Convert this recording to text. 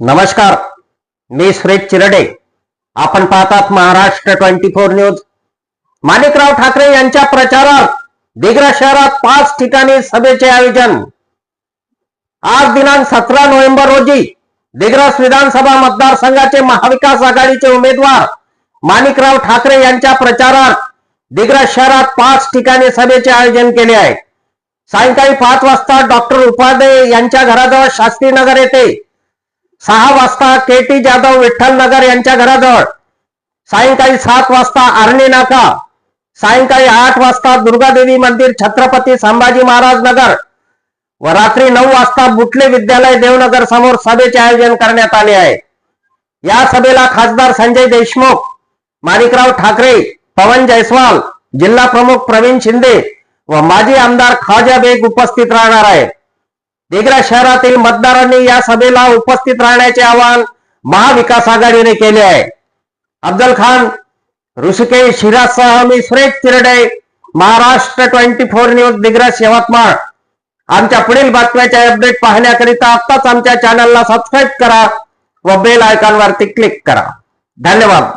नमस्कार मी सुरेश चिरडे. आपण पाहतात Maharashtra twenty four news. Manikrao Thackeray यांच्या प्रचारात दिग्रस शहरात पाच ठिकाणी सभेचे आयोजन. आज दिनांक सतरा नोव्हेंबर रोजी दिग्रस विधानसभा मतदारसंघाचे महाविकास आघाडीचे उमेदवार माणिकराव ठाकरे यांच्या प्रचारात दिग्रस शहरात पाच ठिकाणी सभेचे आयोजन केले आहे. सायंकाळी पाच वाजता डॉक्टर उपाध्ये यांच्या घराजवळ शास्त्रीनगर येथे सहा वाजता के टी जाधव विठ्ठल नगर यांच्या घराजवळ. सायंकाळी सात वाजता आर्णी नाका. सायंकाळी आठ वाजता दुर्गादेवी मंदिर छत्रपती संभाजी महाराज नगर. व रात्री नऊ वाजता बुटले विद्यालय देवनगर समोर सभेचे आयोजन करण्यात आले आहे. या सभेला खासदार संजय देशमुख माणिकराव ठाकरे पवन जयस्वाल जिल्हा प्रमुख प्रवीण शिंदे व माजी आमदार खाजा बेग उपस्थित राहणार आहेत. दिग्रा शहरातील मतदारांनी या सभेला उपस्थित राहण्याचे आवाहन महाविकास आघाडीने केले आहे. अफजल खान ऋषिकेश शिराजसह मी Suresh Tirde Maharashtra twenty four news Digras Yavatmal. आमच्या पुढील बातम्याचे अपडेट पाहण्याकरिता आत्ताच आमच्या चॅनलला सबस्क्राईब करा व बेल आयकॉनवरती क्लिक करा. धन्यवाद.